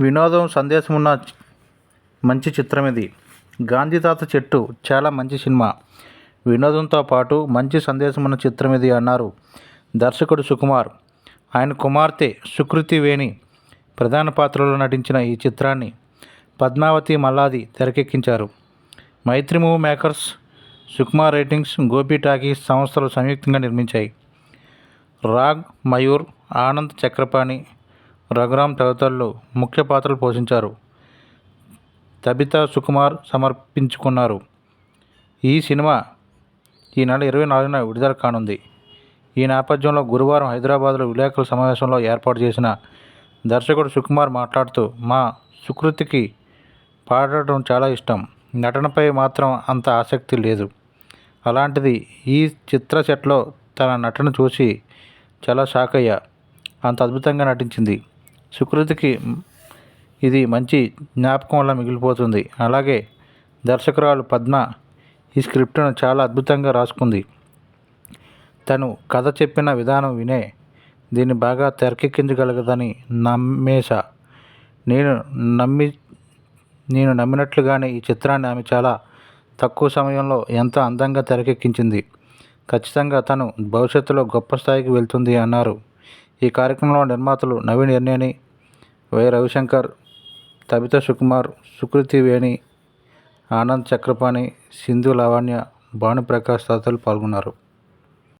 వినోదం సందేశం ఉన్న మంచి చిత్రం ఇది గాంధీ తాత చెట్టు చాలా మంచి సినిమా. వినోదంతో పాటు మంచి సందేశం ఉన్న చిత్రం ఇది అన్నారు దర్శకుడు సుకుమార్. ఆయన కుమార్తె సుకృతి వేణి ప్రధాన పాత్రలో నటించిన ఈ చిత్రాన్ని Padmavathi Malladi తెరకెక్కించారు. Mythri movie makers Sukumar writings Gopi talkies సంస్థలు సంయుక్తంగా నిర్మించాయి. రాగ్ మయూర్ ఆనంద్ చక్రపాణి రఘురామ్ తదితరులు ముఖ్య పాత్రలు పోషించారు. తబితా సుకుమార్ సమర్పించుకున్నారు. ఈ సినిమా ఈ నెల ఇరవై నాలుగున విడుదల కానుంది. ఈ నేపథ్యంలో గురువారం హైదరాబాద్లో విలేకరుల సమావేశంలో ఏర్పాటు చేసిన దర్శకుడు సుకుమార్ మాట్లాడుతూ మా సుకృతికి పాడటం చాలా ఇష్టం. నటనపై మాత్రం అంత ఆసక్తి లేదు. అలాంటిది ఈ చిత్ర సెట్లో తన నటన చూసి చాలా షాక్ అయ్యా అంత అద్భుతంగా నటించింది. సుకృతికి ఇది మంచి జ్ఞాపకంలా మిగిలిపోతుంది. అలాగే దర్శకురాలు పద్మ ఈ స్క్రిప్ట్ను చాలా అద్భుతంగా రాసుకుంది. తను కథ చెప్పిన విధానం వినే దీన్ని బాగా తెరకెక్కించగలగదని నమ్మేశా. నేను నమ్మి నేను నమ్మినట్లుగానే ఈ చిత్రాన్ని ఆమె చాలా తక్కువ సమయంలో ఎంత అందంగా తెరకెక్కించింది. ఖచ్చితంగా తను భవిష్యత్తులో గొప్ప స్థాయికి వెళ్తుంది అన్నారు. ఈ కార్యక్రమంలో నిర్మాతలు నవీన్ ఎర్నేని వై రవిశంకర్ తబిత సుకుమార్ సుకృతి వేణి ఆనంద్ చక్రపాణి సింధు లావణ్య భానుప్రకాష్ తదితరులు పాల్గొన్నారు.